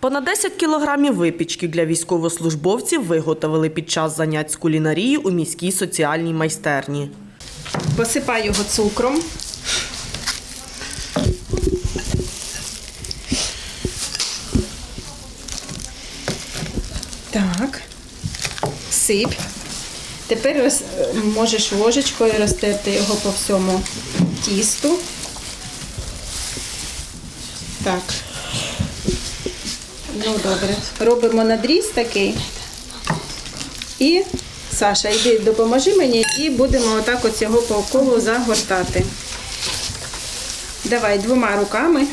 Понад 10 кілограмів випічки для військовослужбовців виготовили під час занять з кулінарії у міській соціальній майстерні. Посипаю його цукром. Так, сип. Тепер можеш ложечкою розтерти його по всьому тісту. Так. Ну, добре. Робимо надріз такий. І Саша, йди допоможи мені і будемо отак от цього по колу загортати. Давай двома руками.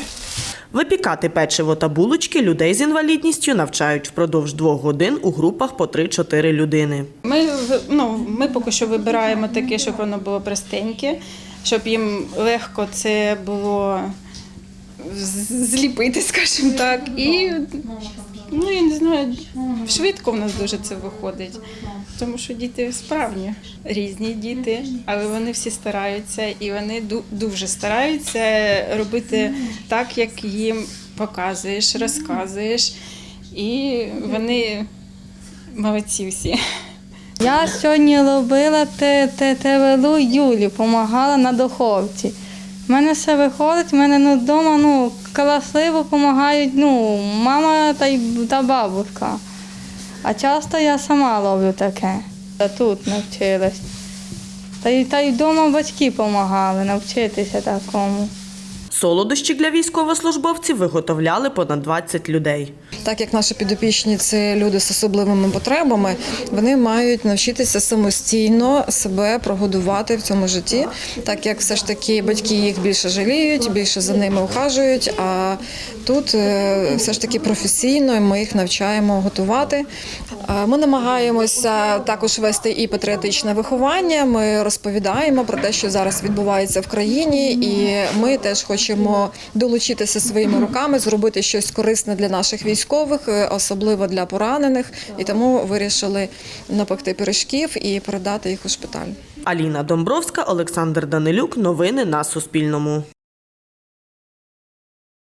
Випікати печиво та булочки людей з інвалідністю навчають впродовж двох годин у групах по 3-4 людини. Ми, ну, ми поки що вибираємо таке, щоб воно було простеньке, щоб їм легко це було зліпити, скажімо так. І ну, я не знаю, швидко в нас дуже це виходить. Тому що діти справні, різні діти, але вони всі стараються і вони ду- дуже стараються робити так, як їм показуєш, розказуєш. І вони молодці всі. Я сьогодні робила те, те, ТВЛУ Юлі, допомагала на духовці. У мене все виходить, в мене ну, вдома ну, красиво допомагають ну, мама та, й- та бабушка. А часто я сама роблю таке. Та Тут навчилась. Та й, та й вдома батьки допомагали навчитися такому. Солодощі для військовослужбовців виготовляли понад 20 людей. Так як наші підопічні це люди з особливими потребами, вони мають навчитися самостійно себе прогодувати в цьому житті, так як все ж таки батьки їх більше жаліють, більше за ними ухажують. А тут е, все ж таки професійно ми їх навчаємо готувати. Е, Ми намагаємося також вести і патріотичне виховання. Ми розповідаємо про те, що зараз відбувається в країні, і ми теж хочемо долучитися своїми руками, зробити щось корисне для наших військових, е, особливо для поранених. І тому вирішили напекти пиріжків і передати їх у шпиталь. Аліна Домбровська, Олександр Данилюк. Новини на Суспільному.